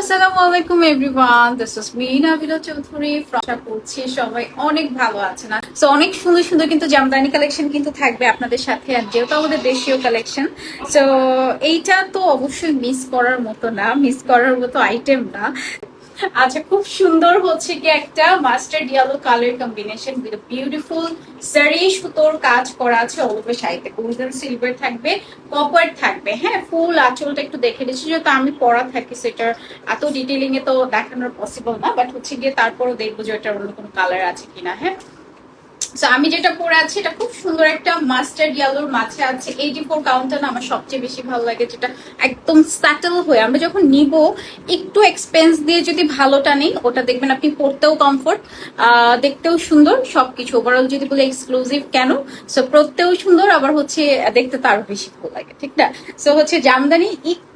আসসালামু আলাইকুম everyone this is me Nabila Chowdhury আশা করছি সবাই অনেক ভালো আছেন। সো অনেক সুন্দর সুন্দর কিন্তু জামদানি কালেকশন কিন্তু থাকবে আপনাদের সাথে, আর যেহেতু আমাদের দেশীয় কালেকশন সো এইটা তো অবশ্যই মিস করার মতো না মিস করার মতো আইটেম না। আচ্ছা খুব সুন্দর হচ্ছে কি একটা mustard yellow colour combination with beautiful সারি সুতোর কাজ করা আছে অলওভার শাড়িতে। গোল্ডেন সিলভার থাকবে কপার থাকবে হ্যাঁ ফুল আঁচলটা একটু দেখে নিচ্ছি যেহেতু আমি পড়া থাকি সেটার এত ডিটেলিং এ তো দেখানোর পসিবল না বাট হচ্ছে গিয়ে তারপরও দেখব যে এটার অন্য কোনো কালার আছে কিনা হ্যাঁ। আমি যেটা পরে আছি, এটা খুব সুন্দর একটা মাস্টার্ড ইয়েলোর মাঝে আছে। এইটি ফোর কাউন্টার আমার সবচেয়ে বেশি ভালো লাগে, যেটা একদম স্যাটেল হয়ে। আমরা যখন নিব, একটু এক্সপেন্স দিয়ে যদি ভালোটা নেই, ওটা দেখবেন আপনি পড়তেও কমফোর্ট দেখতেও সুন্দর। সবকিছু ওভারঅল যদি বলে এক্সক্লুসিভ কেন? সো পড়তেও সুন্দর, আবার হচ্ছে দেখতে তো আরও বেশি ভালো লাগে, ঠিক না? সো হচ্ছে জামদানি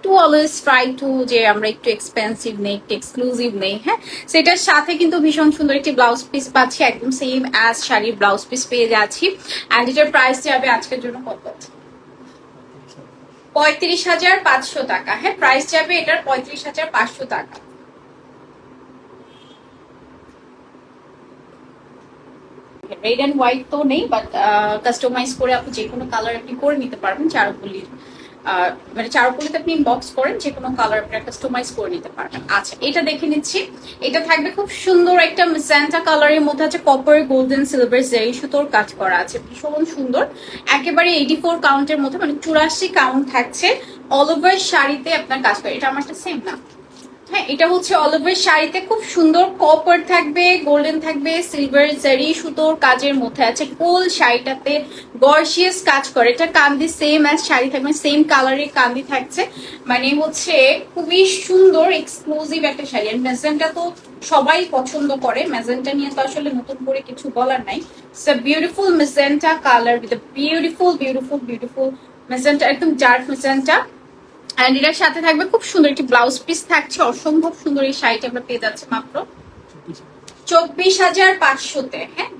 একটু অলওয়েজ ট্রাই টু যে আমরা একটু এক্সপেন্সিভ নেই, একটু এক্সক্লুসিভ নেই হ্যাঁ? সেটার সাথে কিন্তু ভীষণ সুন্দর একটি ব্লাউজ পিস পাচ্ছি, একদম সেম অ্যাজ শাড়ির ব্লাউজ পিস পেয়ে যাচ্ছি। অ্যান্ড এটার প্রাইস যাবে আজকের জন্য কত? পঁয়ত্রিশ হাজার পাঁচশো টাকা হ্যাঁ? প্রাইস যাবে এটার পঁয়ত্রিশ হাজার পাঁচশো টাকা। রেড অ্যান্ড হোয়াইট তো নেই বাট কাস্টমাইজ করে আপনি যে কোনো কালার আপনি করে নিতে পারবেন চারুপল্লির মানে চারুপল্লিতে আপনি বক্স করেন, যে কোনো কালার আপনি কাস্টমাইজ করে নিতে পারবেন। আচ্ছা এটা দেখে নিচ্ছি। এটা থাকবে খুব সুন্দর একটা ম্যাজেন্টা কালারের মধ্যে আছে কপার গোল্ডেন সিলভার জেরি সুতোর কাজ করা আছে। ভীষণ সুন্দর। একেবারে এইটি ফোর কাউন্টের মধ্যে মানে চুরাশি কাউন্ট থাকছে। অল ওভার শাড়িতে আপনার কাজ করে। এটা আমারটা সেম না। হ্যাঁ এটা হচ্ছে অল ওভার শাড়িতে খুব সুন্দর কপার থাকবে গোল্ডেন থাকবে সিলভার জারি সুতোর কাজের মধ্যে আছে। ফুল শাড়িটাতে গর্জিয়াস কাজ করে। এটা কান্দি সেম অ্যাজ শাড়ি থাকবে সেম কালারের কান্দি থাকছে। মানে হচ্ছে খুবই সুন্দর এক্সক্লুসিভ একটা শাড়ি। আর ম্যাজেন্টা তো সবাই পছন্দ করে। ম্যাজেন্টা নিয়ে তো আসলে নতুন করে কিছু বলার নাই। It's a beautiful magenta colour with beautiful beautiful beautiful magenta একদম ডার্ক ম্যাজেন্টা অ্যান্ড এটার সাথে থাকবে খুব সুন্দর একটি ব্লাউজ পিস থাকছে, অসম্ভব সুন্দর এই শাড়িটা আমরা পেয়ে যাচ্ছে মাত্র চব্বিশ হাজার পাঁচশোতে হ্যাঁ?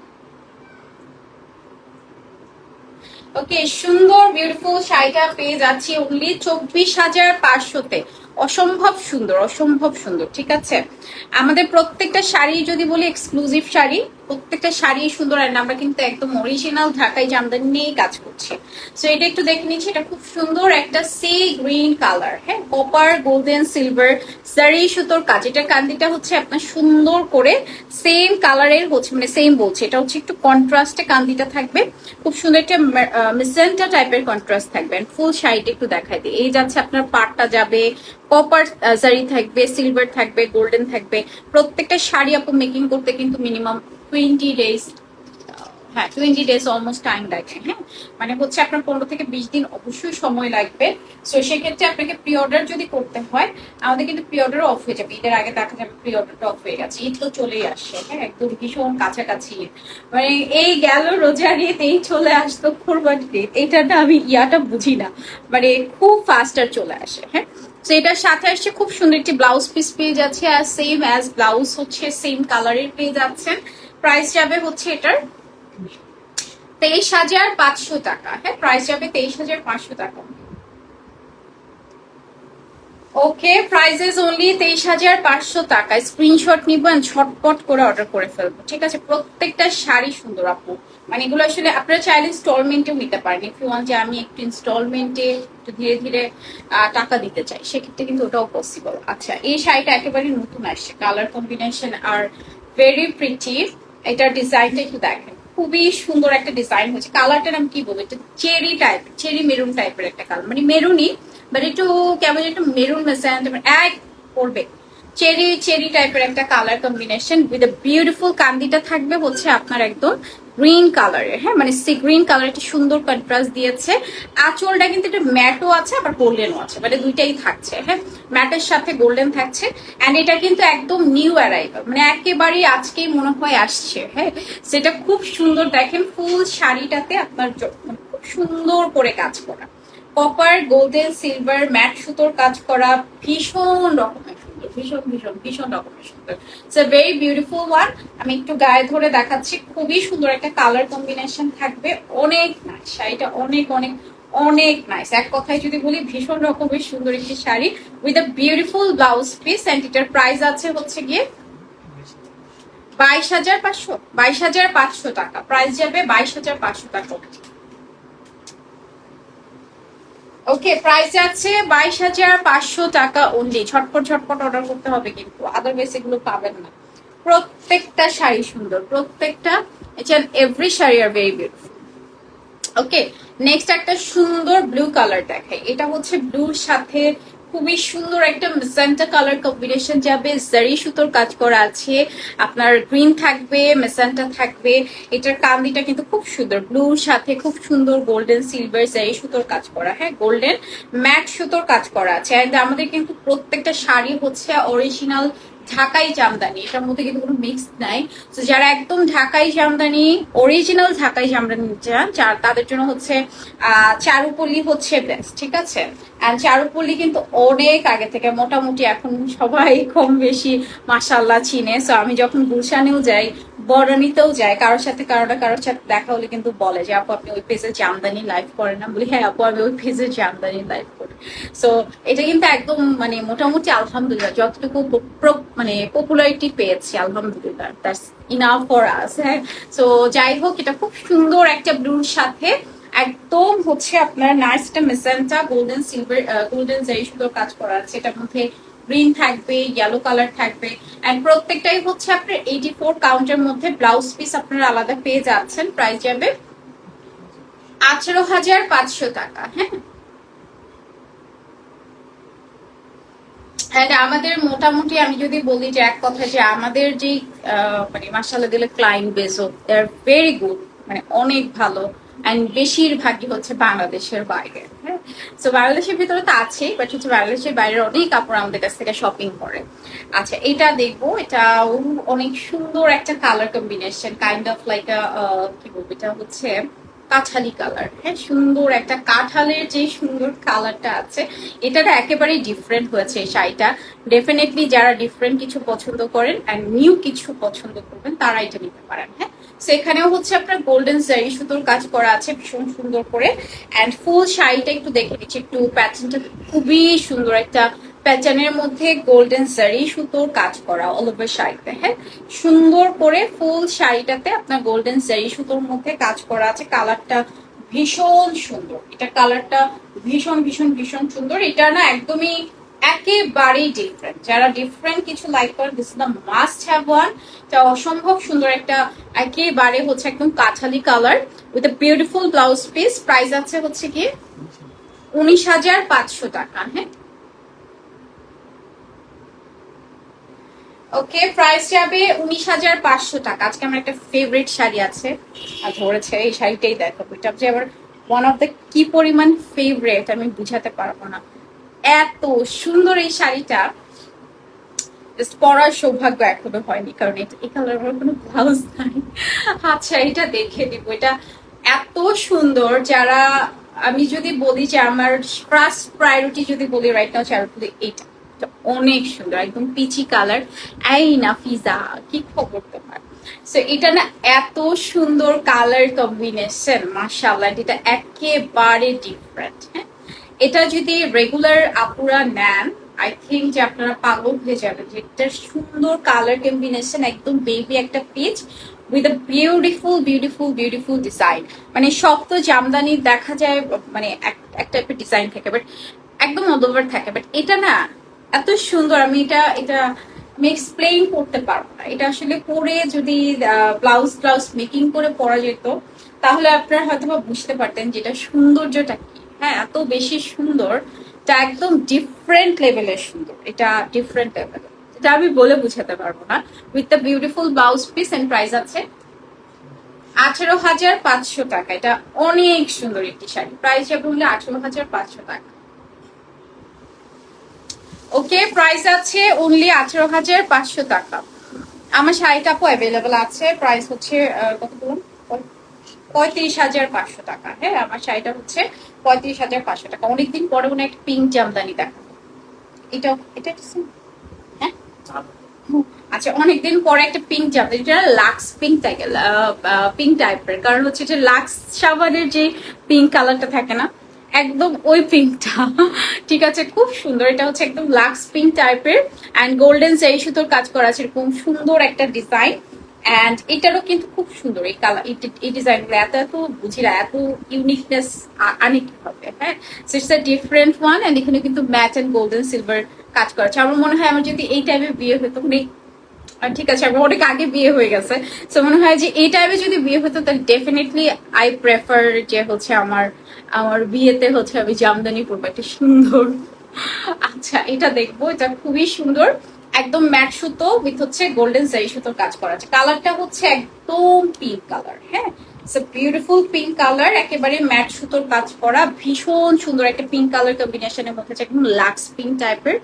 ওকে সুন্দর বিউটিফুল শাড়িটা পেয়ে যাচ্ছি অনলি চব্বিশ হাজার পাঁচশোতে। অসম্ভব সুন্দর অসম্ভব সুন্দর, ঠিক আছে? আমাদের প্রত্যেকটা শাড়ি যদি বলি এক্সক্লুসিভ শাড়ি প্রত্যেকটা শাড়ি সুন্দর আর আমরা কিন্তু একদম অরিজিনাল ঢাকাই জামদানি নিয়েই কাজ করছি। সো এটা একটু দেখে নিচ্ছি, এটা খুব সুন্দর একটা সি গ্রিন কালার হ্যাঁ? কপার গোল্ডেন সিলভার সারি সুতোর কাজ। এটা কান্দিটা হচ্ছে আপনার সুন্দর করে সেম কালারের হচ্ছে মানে সেম বলছে। এটা হচ্ছে একটু কন্ট্রাস্টে কান্দিটা থাকবে। খুব সুন্দর একটা মিসেন্টা টাইপের কন্ট্রাস্ট থাকবে। ফুল শাড়িটা একটু দেখাই দিই। এই যাচ্ছে আপনার পাটটা যাবে কপার জারি থাকবে সিলভার থাকবে গোল্ডেন থাকবে। প্রত্যেকটা শাড়ি আপু মেকিং করতে কিন্তু মিনিমাম টোয়েন্টি ডেজ হ্যাঁ টোয়েন্টি ডেজ অলমোস্ট টাইম লাগে হ্যাঁ? মানে হচ্ছে আপনার পনেরো থেকে বিশ দিন অবশ্যই সময় লাগবে। সো সেক্ষেত্রে আপনাকে প্রি অর্ডার যদি করতে হয় আমাদের কিন্তু প্রি অর্ডারও অফ হয়ে যাবে। ঈদের আগে দেখা যাবে প্রি অর্ডারটা অফ হয়ে গেছে। ঈদ তো চলেই আসছে হ্যাঁ? একদম ভীষণ কাছাকাছি মানে এই গেল রোজার ঈদ, এই চলে আসতো কোরবানি ঈদ। এটা না আমি ইয়াটা বুঝি না। মানে খুব ফাস্টার চলে আসে হ্যাঁ? তো এটার সাথে আসছে খুব সুন্দর একটি ব্লাউজ পিস পেয়ে যাচ্ছে। আর সেম অ্যাজ ব্লাউজ হচ্ছে সেম কালারের পেয়ে যাচ্ছেন। প্রাইস যাবে হচ্ছে এটার তেইশ হাজার পাঁচশো টাকা। হ্যাঁ প্রাইস যাবে তেইশ হাজার পাঁচশো টাকা। ওকে, প্রাইসেস অনলি তেইশ হাজার পাঁচশো টাকা। স্ক্রিনশট নিব ঝটপট করে অর্ডার করে ফেলব। ঠিক আছে, প্রত্যেকটা শাড়ি সুন্দর আপু। মানে এগুলো আসলে আপনারা চাইলে ইনস্টলমেন্টেও নিতে পারেন। ইফ ইউ ওয়ান্ট যে আমি একটু ইনস্টলমেন্টে একটু ধীরে ধীরে টাকা দিতে চাই, সেক্ষেত্রে কিন্তু ওটাও পসিবল আচ্ছা এই শাড়িটা একেবারে নতুন আসছে। কালার কম্বিনেশন আর ভেরি প্রিটি এটার ডিজাইনটা একটু দেখেন। খুবই সুন্দর একটা ডিজাইন হয়েছে। কালারটার নাম কি বলব? এটা চেরি টাইপ চেরি মেরুন টাইপের একটা কালার মানে মেরুনই বাট একটু কেমন একটু মেরুন মেসান এক পড়বে চেরি চেরি টাইপের একটা কালার কম্বিনেশন উইথ বিউটিফুল কান্দিটা থাকবে হচ্ছে আপনার একদম গ্রিন কালারের হ্যাঁ মানে সি গ্রিন কালার একটা সুন্দর কন্ট্রাস্ট দিয়েছে। আঁচলটা কিন্তু একটা ম্যাটও আছে, আবার গোল্ডেনও আছে মানে দুইটাই থাকছে হ্যাঁ? ম্যাটের সাথে গোল্ডেন থাকছে। অ্যান্ড এটা কিন্তু একদম নিউ অ্যারাইভাল মানে একেবারেই আজকেই মনে হয় আসছে হ্যাঁ? সেটা খুব সুন্দর, দেখেন ফুল শাড়িটাতে আপনার মানে খুব সুন্দর করে কাজ করা। কপার গোল্ডেন সিলভার ম্যাট সুতোর কাজ করা, ভীষণ রকমের। ভীষণ ভীষণ ভীষণ রকমের সুন্দর। It's a very beautiful one আমি একটু গায়ে ধরে দেখাচ্ছি, খুবই সুন্দর একটা কালার কম্বিনেশন থাকবে। অনেক নাইস শাড়িটা অনেক অনেক অনেক নাইস এক কথায় যদি বলি, ভীষণ রকমের সুন্দর একটি sari. With a beautiful blouse piece and এটার প্রাইস আছে হচ্ছে গিয়ে বাইশ হাজার পাঁচশো, বাইশ হাজার পাঁচশো টাকা। প্রাইস যাবে বাইশ হাজার পাঁচশো টাকা। ওকে প্রাইস যাচ্ছে বাইশ হাজার পাঁচশো টাকা অনলি ছটপট ছটপট অর্ডার করতে হবে কিন্তু। আদারওয়াইজ এগুলো পাবেন না। প্রত্যেকটা শাড়ি সুন্দর। প্রত্যেকটা এভরি শাড়ি আর ভেরি বিউটিফুল ওকে নেক্সট একটা সুন্দর ব্লু কালার দেখাই। এটা হচ্ছে ব্লুর সাথে খুবই সুন্দর একটা মেসেন্টা কালার কম্বিনেশন যাবে জারি সুতোর কাজ করা আছে, আপনার গ্রিন থাকবে, মেসেন্টা থাকবে, এটার কান্দিটা কিন্তু খুব সুন্দর ব্লুর সাথে খুব সুন্দর গোল্ডেন সিলভার জারি সুতোর কাজ করা হ্যাঁ গোল্ডেন ম্যাট সুতোর কাজ করা আছে অ্যান্ড আমাদের কিন্তু প্রত্যেকটা শাড়ি হচ্ছে অরিজিনাল ঢাকাই জামদানি, এটার মধ্যে কিন্তু কোনো মিক্স নাই তো যারা একদম ঢাকাই জামদানি অরিজিনাল ঢাকাই জামদানি চান তাদের জন্য হচ্ছে, আহ, চারুপল্লি হচ্ছে বেস্ট ঠিক আছে? অ্যান্ড চারুপল্লি কিন্তু অনেক আগে থেকে, মোটামুটি এখন সবাই কম বেশি মাসাল্লাহ চিনে। সো আমি যখন গুলশানেও যাই বরণিতেও যাই, কারোর সাথে কারোটা কারোর সাথে দেখা হলে কিন্তু বলে যে, আপু, আপনি ওই পেজে জামদানি লাইভ করেন না। বলি হ্যাঁ আপু, আমি ওই পেজে জামদানি লাইভ করি। সো এটা কিন্তু একদম মানে মোটামুটি আলহামদুলিল্লাহ, যতটুকু মানে পপুলারিটি পেয়েছি, আলহামদুলিল্লাহ। দ্যাটস ইনাফ ফর আস হ্যাঁ। সো যাই হোক, এটা খুব সুন্দর একটা ব্লুর সাথে একদম হচ্ছে আপনার নাইসটা magenta golden silver golden zari সুন্দর কাজ করা আছে। এটার মধ্যে গ্রিন থাকবে ইয়েলো কালার থাকবে। এন্ড প্রত্যেকটাই হচ্ছে আপনার এইটি ফোর কাউন্টের মধ্যে ব্লাউজ পিস আপনারা আলাদা পেয়ে যাচ্ছেন। প্রাইস যাবে আঠারো হাজার পাঁচশো টাকা হ্যাঁ? হ্যাঁ আমাদের মোটামুটি আমি যদি বলি যে এক কথা যে আমাদের যে মানে মাসাল্লাহ দিলে ক্লায়েন্ট বেসো দে আর ভেরি গুড মানে অনেক ভালো। অ্যান্ড বেশিরভাগই হচ্ছে বাংলাদেশের বাইরে হ্যাঁ? তো বাংলাদেশের ভিতরে তো আছেই বাট হচ্ছে বাংলাদেশের বাইরে অনেক কাপড় আমাদের কাছ থেকে শপিং করে। আচ্ছা এটা দেখব, এটা অনেক সুন্দর একটা colour combination kind of like কি বলব, এটা হচ্ছে কাঠালি কালার হ্যাঁ সুন্দর একটা কাঁঠালের যে সুন্দর কালারটা আছে, এটা একেবারেই ডিফারেন্ট হয়েছে শাড়িটা। ডেফিনেটলি যারা ডিফারেন্ট কিছু পছন্দ করেন অ্যান্ড নিউ কিছু পছন্দ করবেন, তারা এটা নিতে পারেন হ্যাঁ। সেখানেও হচ্ছে আপনার গোল্ডেন জারি সুতোর কাজ করা আছে, ভীষণ সুন্দর করে। অ্যান্ড ফুল শাড়িটা একটু দেখে নিচ্ছি, একটু প্যাটার্নটা খুবই সুন্দর একটা প্যাটার্নের মধ্যে গোল্ডেন জারি সুতোর কাজ করা অল ওভার শাড়িতে হ্যাঁ? সুন্দর করে ফুল শাড়িটাতে আপনার গোল্ডেন জারি সুতোর মধ্যে কাজ করা আছে। কালারটা ভীষণ সুন্দর। এটা কালারটা ভীষণ ভীষণ ভীষণ সুন্দর। এটা না একদমই একেবারেই ডিফারেন্ট যারা ডিফারেন্ট কিছু লাইক করেন this the must have one এটা অসম্ভব সুন্দর একটা একেবারে হচ্ছে একদম Kathali colour with a beautiful blouse piece price আছে হচ্ছে কি উনিশ হাজার পাঁচশো টাকা হ্যাঁ? ওকে প্রাইস যাবে উনিশ হাজার পাঁচশো টাকা। আজকে আমার একটা ফেভারিট শাড়ি আছে। আর ধরেছে, এই শাড়িটাই দেখো। এটা হচ্ছে আবার ওয়ান অফ দ্য কি পরিমাণ ফেভারিট আমি বুঝাতে পারব না। এত সুন্দর এই শাড়িটা। পরার সৌভাগ্য এখনও হয়নি, কারণ এটা এই কালার আমার কোনো ব্লাউজ নাই। আচ্ছা এটা দেখে দিব এটা এত সুন্দর। যারা আমি যদি বলি যে আমার ফার্স্ট প্রায়োরিটি যদি বলি রাইট নাও চারুপতি এটা এটা অনেক সুন্দর, একদম পিচি কালার এই না ফিজা কি খবর তোমার? সো এটা না এত সুন্দর কালার কম্বিনেশন মাশাআল্লাহ, এটা একেবারে ডিফারেন্ট হ্যাঁ? এটা যদি রেগুলার আপুরা নেন আই থিঙ্ক যে আপনারা পাগল হয়ে যাবেন যে এটা সুন্দর কালার কম্বিনেশন একদম বেবি একটা peach with a beautiful beautiful beautiful design মানে সব তো জামদানি দেখা যায় মানে এক টাইপের ডিজাইন থাকে বাট একদম অল ওভার থাকে বাট এটা না এত সুন্দর, আমি এটা এটা এক্সপ্লেইন করতে পারব না। এটা আসলে পরে যদি ব্লাউজ ব্লাউজ মেকিং করে পরা যেত, তাহলে আপনারা হয়তো বা বুঝতে পারতেন যেটা সৌন্দর্যটা কি। হ্যাঁ এত বেশি সুন্দর এটা একদম ডিফারেন্ট লেভেলের সুন্দর। এটা ডিফারেন্ট লেভেলের এটা আমি বলে বুঝাতে পারব না। With the beautiful blouse piece and price আছে আঠেরো হাজার পাঁচশো টাকা। এটা অনেক সুন্দর একটি শাড়ি। প্রাইস যাবে হলে আঠেরো হাজার পাঁচশো টাকা। ওকে প্রাইস আছে অনলি আঠেরো হাজার পাঁচশো টাকা। আমার শাড়িটা আপু অ্যাভেলেবেল আছে প্রাইস হচ্ছে কত বলুন? পঁয়ত্রিশ হাজার পাঁচশো টাকা। হ্যাঁ আমার শাড়িটা হচ্ছে পঁয়ত্রিশ হাজার পাঁচশো টাকা। অনেকদিন পরে মনে একটা পিঙ্ক জামদানি দেখাবো এটা এটা হ্যাঁ? আচ্ছা অনেকদিন পরে একটা পিঙ্ক জামদানি, যেটা লাক্স পিঙ্ক থাকে পিঙ্ক টাইপের কারণ হচ্ছে যে লাক্স সাবানের যে পিঙ্ক কালারটা থাকে না একদম ওই পিঙ্কটা ঠিক আছে খুব সুন্দর। এটা হচ্ছে একদম লাক্স পিঙ্ক টাইপের অ্যান্ড গোল্ডেন সেই সুতোর কাজ করা আছে এরকম সুন্দর একটা ডিজাইন অ্যান্ড এটারও কিন্তু খুব সুন্দর এই কালার এই ডিজাইনগুলো এত এত বুঝি না এত ইউনিকনেস আনে কি হবে হ্যাঁ? So a different one and এখানে কিন্তু ম্যাট অ্যান্ড গোল্ডেন সিলভার কাজ করা আছে। আমার মনে হয় আমার যদি এই টাইপের বিয়ে হতো মানে আহ, ঠিক আছে আমার অনেক আগে বিয়ে হয়ে গেছে। তো মনে হয় যে এই টাইপে যদি বিয়ে হতো তাহলে ডেফিনেটলি আই প্রেফার যে হচ্ছে আমার আমার বিয়েতে হচ্ছে আমি জামদানি পরবো একটা সুন্দর আচ্ছা এটা দেখব এটা খুবই সুন্দর। একদম ম্যাট সুতো উইথ হচ্ছে গোল্ডেন জারি সুতোর কাজ করা আছে। কালারটা হচ্ছে একদম পিঙ্ক কালার হ্যাঁ? বিউটিফুল পিঙ্ক কালার একেবারে ম্যাট সুতোর কাজ করা ভীষণ সুন্দর একটা পিঙ্ক কালার কম্বিনেশনের মধ্যে আছে, একদম লাক্স পিঙ্ক টাইপের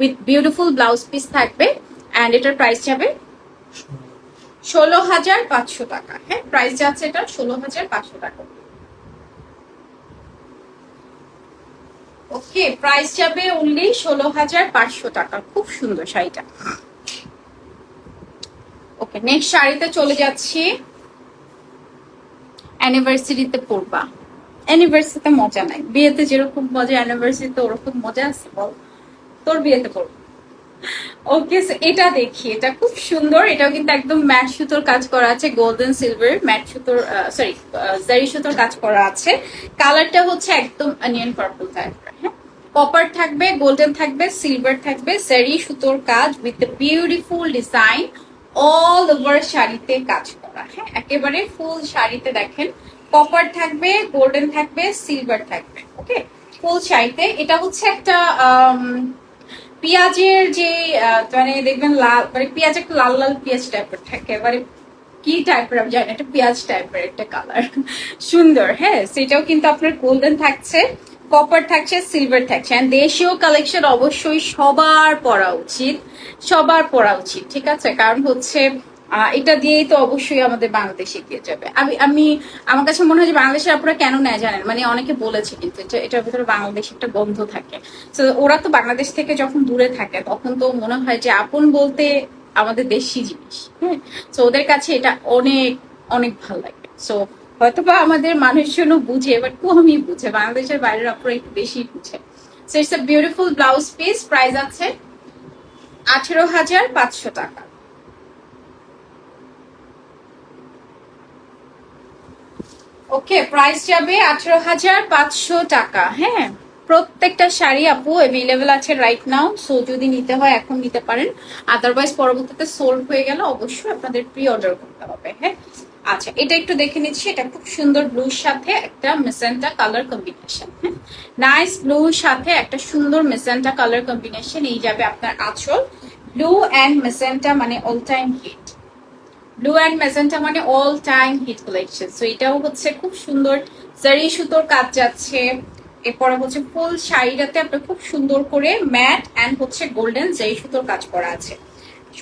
উইথ বিউটিফুল ব্লাউজ পিস থাকবে অ্যান্ড এটার প্রাইস যাবে ষোলো হাজার পাঁচশো টাকা হ্যাঁ? প্রাইস যাচ্ছে এটা ষোলো হাজার পাঁচশো টাকা। ওকে প্রাইস যাবে অনলি ষোলো হাজার পাঁচশো টাকা। খুব সুন্দর শাড়িটা। ওকে নেক্সট শাড়িতে চলে যাচ্ছি। অ্যানিভার্সারিতে পড়বা অ্যানিভার্সারিতে মজা নাই। বিয়েতে যেরকম মজা অ্যানিভার্সারিতে ওরকম মজা আছে বল। তোর বিয়েতে পড়ব ওকে এটা দেখি, এটা খুব সুন্দর, এটাও কিন্তু একদম ম্যাট সুতোর কাজ করা আছে গোল্ডেন সিলভার ম্যাট সুতোর সরি জারি সুতোর কাজ করা আছে। কালারটা হচ্ছে একদম অনিয়ন পার্পল টাইপের হ্যাঁ? কপার থাকবে গোল্ডেন থাকবে সিলভার থাকবে জারি সুতোর কাজ with beautiful design all over শাড়িতে কাজ করা। হ্যাঁ? একেবারে ফুল শাড়িতে দেখেন। কপার থাকবে গোল্ডেন থাকবে সিলভার থাকবে। ওকে ফুল শাড়িতে। এটা হচ্ছে একটা পেঁয়াজের যে মানে দেখবেন লাল মানে পেঁয়াজ একটা লাল লাল পেঁয়াজ টাইপের থাকে মানে কি টাইপের আমি জানি একটা পেঁয়াজ টাইপের একটা কালার সুন্দর হ্যাঁ সেটাও কিন্তু আপনার গোল্ডেন থাকছে কপার থাকছে সিলভার থাকছে। অ্যান্ড দেশীয় কালেকশন অবশ্যই সবার পরা উচিত, সবার পরা উচিত, ঠিক আছে? কারণ হচ্ছে এটা দিয়েই তো অবশ্যই আমাদের বাংলাদেশে এগিয়ে যাবে। আমি আমি, আমার কাছে মনে হয় যে বাংলাদেশের আপনারা কেন নেয় জানেন? মানে অনেকে বলেছে কিন্তু এটার ভিতরে বাংলাদেশ একটা গন্ধ থাকে। তো ওরা তো বাংলাদেশ থেকে যখন দূরে থাকে, তখন তো মনে হয় যে আপন বলতে আমাদের দেশি জিনিস। হ্যাঁ? তো ওদের কাছে এটা অনেক অনেক ভালো লাগে। সো হয়তোবা আমাদের মানুষজনও বুঝে বাট কমই বুঝে, বাংলাদেশের বাইরের আপনারা একটু বেশি বুঝে। So it's a beautiful blouse piece price আছে আঠেরো হাজার পাঁচশো টাকা। ওকে প্রাইস যাবে আঠেরো হাজার পাঁচশো টাকা। হ্যাঁ প্রত্যেকটা শাড়ি আপু অ্যাভেলেবেল আছে রাইট নাও সো যদি নিতে হয় এখন নিতে পারেন। আদারওয়াইজ পরবর্তীতে সোল্ড হয়ে গেলে অবশ্যই আপনাদের প্রি অর্ডার করতে হবে হ্যাঁ? আচ্ছা এটা একটু দেখে নিচ্ছি, এটা খুব সুন্দর ব্লুর সাথে একটা মেসেন্টা কালার কম্বিনেশন হ্যাঁ? নাইস ব্লুর সাথে একটা সুন্দর মেসেন্টা কালার কম্বিনেশন এই যাবে আপনার আঁচল। ব্লু অ্যান্ড মেসেন্টা মানে all time hit blue and magenta মানে all time hit collection so এটাও হচ্ছে খুব সুন্দর। জারি সুতোর কাজ যাচ্ছে। এরপরে হচ্ছে ফুল শাড়িটাতে আপনার খুব সুন্দর করে ম্যাট অ্যান্ড হচ্ছে গোল্ডেন জারি সুতোর কাজ করা আছে।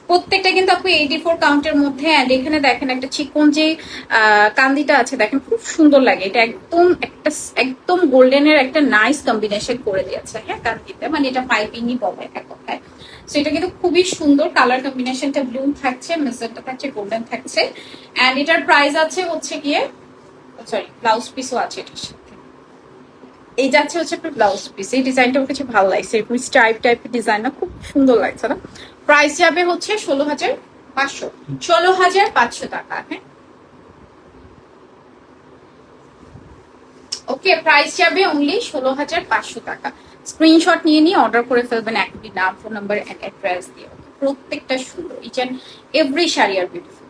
প্রত্যেকটা কিন্তু আপনি এইটি ফোর কাউন্টের মধ্যে অ্যান্ড এখানে দেখেন একটা চিকন যে কান্দিটা আছে, দেখেন খুব সুন্দর লাগে। এটা একদম একটা একদম গোল্ডেনের একটা নাইস কম্বিনেশন করে দিয়েছে। হ্যাঁ কান্দিতে। মানে এটা পাইপিংই বলে এক কথায়। সো এটা কিন্তু খুবই সুন্দর কালার কম্বিনেশনটা ব্লু থাকছে মেসেজটা থাকছে গোল্ডেন থাকছে। অ্যান্ড এটার প্রাইস আছে হচ্ছে গিয়ে সরি ব্লাউজ পিসও আছে এটার সাথে। এই যাচ্ছে হচ্ছে আপনার ব্লাউজ পিস এই ডিজাইনটা আমার কাছে ভালো লাগছে। এরকম স্ট্রাইপ টাইপের ডিজাইন খুব সুন্দর লাগছে না। প্রাইস যাবে হচ্ছে ষোলো হাজার পাঁচশো। ষোলো হাজার পাঁচশো টাকা হ্যাঁ। ওকে প্রাইস যাবে অনলি ষোলো হাজার পাঁচশো টাকা। স্ক্রিনশট নিয়ে নিয়ে অর্ডার করে ফেলবেন একটি নাম ফোন নাম্বার অ্যান্ড অ্যাড্রেস দিয়ে। প্রত্যেকটা সুন্দর ইচ অ্যান্ড এভরি শাড়ি আর বিউটিফুল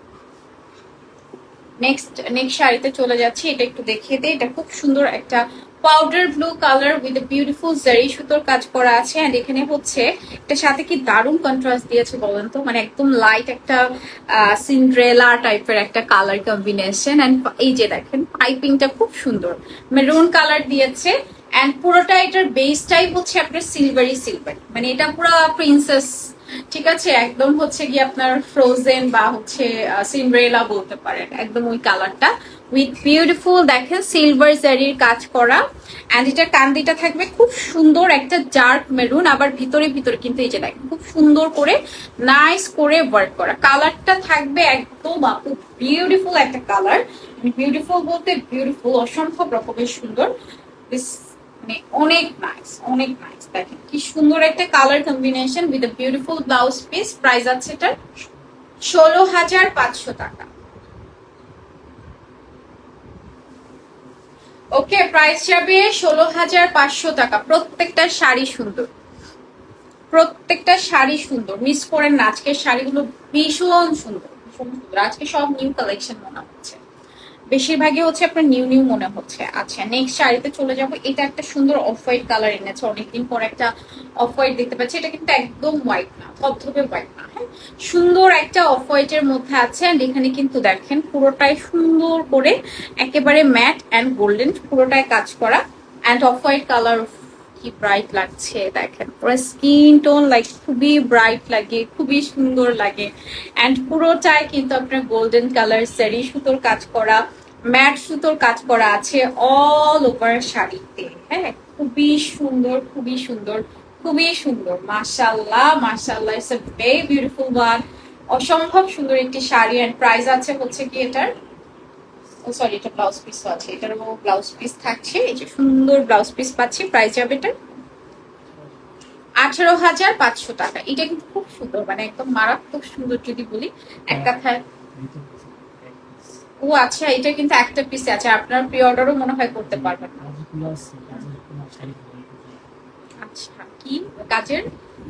নেক্সট নেক্সট শাড়িতে চলে যাচ্ছি, এটা একটু দেখিয়ে দিই। এটা খুব সুন্দর একটা powder blue colour with a beautiful zari সুতোর কাজ করা আছে। অ্যান্ড এখানে হচ্ছে, এটার সাথে কি দারুণ কন্ট্রাস্ট দিয়েছে বলেন তো? মানে একদম লাইট একটা সিন্ড্রেলা টাইপের একটা কালার কম্বিনেশন অ্যান্ড এই যে দেখেন পাইপিংটা খুব সুন্দর। মেরুন কালার দিয়েছে। অ্যান্ড পুরোটা এটার বেসটাই হচ্ছে আপনার সিলভারি সিলভারি মানে এটা পুরো প্রিন্সেস ঠিক আছে? একদম হচ্ছে কি আপনার ফ্রোজেন বা হচ্ছে সিন্ড্রেলা বলতে পারেন, একদম ওই কালারটা উইথ বিউটিফুল দেখেন সিলভার জারির কাজ করা। অ্যান্ড এটা কান্দিটা থাকবে খুব সুন্দর একটা ডার্ক মেরুন আবার ভিতরে ভিতরে কিন্তু এই যে দেখেন, খুব সুন্দর করে নাইস করে ওয়ার্ক করা। কালারটা থাকবে একদম আপু বিউটিফুল একটা কালার বিউটিফুল বলতে বিউটিফুল অসম্ভব রকমের সুন্দর। This- মানে অনেক নাইস অনেক নাইস দেখেন কি সুন্দর একটা colour combination with a beautiful blouse piece price আছে এটা ষোলো হাজার পাঁচশো টাকা। ওকে প্রাইস যাবে ষোলো হাজার পাঁচশো টাকা। প্রত্যেকটা শাড়ি সুন্দর। প্রত্যেকটা শাড়ি সুন্দর। মিস করেন না, আজকের শাড়িগুলো ভীষণ সুন্দর ভীষণ সুন্দর। আজকে সব নিউ কালেকশন মনে হচ্ছে বেশিরভাগই হচ্ছে আপনার নিউ নিউ মনে হচ্ছে। আচ্ছা নেক্সট শাড়িতে চলে যাব। এটা একটা সুন্দর অফ হোয়াইট কালার এনেছে। অনেকদিন পর একটা অফ হোয়াইট দেখতে পাচ্ছি। এটা কিন্তু একদম হোয়াইট না, ধবধবে হোয়াইট না হ্যাঁ? সুন্দর একটা অফ হোয়াইটের মধ্যে আছে। And এখানে কিন্তু দেখেন, পুরোটাই সুন্দর করে একেবারে ম্যাট অ্যান্ড গোল্ডেন পুরোটাই কাজ করা। অ্যান্ড অফ হোয়াইট কালার কি ব্রাইট লাগছে, দেখেন। পুরো স্কিন টোন লাইক খুবই ব্রাইট লাগে, খুবই সুন্দর লাগে। অ্যান্ড পুরোটাই কিন্তু আপনার গোল্ডেন কালার সারি সুতোর কাজ করা। ম্যাট সুতোর কাজ করা আছে অল ওভার শাড়িতে। হ্যাঁ খুবই সুন্দর খুবই সুন্দর খুবই সুন্দর। মাশাল্লাহ মাশাল্লাহ it's a very beautiful one অসম্ভব সুন্দর একটি শাড়ি অ্যান্ড প্রাইস আছে হচ্ছে কি এটার? ও সরি এটা ব্লাউজ পিস আছে। এটারও ব্লাউজ পিস থাকছে। এই যে সুন্দর ব্লাউজ পিস পাচ্ছি। প্রাইস যাবে এটা? আঠারো হাজার পাঁচশো টাকা। এটা কিন্তু খুব সুন্দর মানে একদম মারাত্মক সুন্দর যদি বলি। এক কথায় ও আচ্ছা এটা কিন্তু একটা পিস আছে, আপনার প্রি অর্ডারও মনে হয় করতে পারবেন। আচ্ছা কি? কাজের?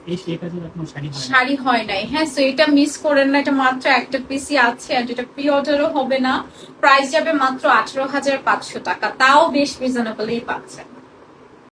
হয় শাড়ি হয় নাই। হ্যাঁ সো এটা মিস করেন না, এটা মাত্র একটা পিসি আছে, আর এটা প্রি অর্ডারও হবে না। প্রাইস যাবে মাত্র আঠারো হাজার পাঁচশো টাকা, তাও বেশ রিজনেবলই পাচ্ছেন।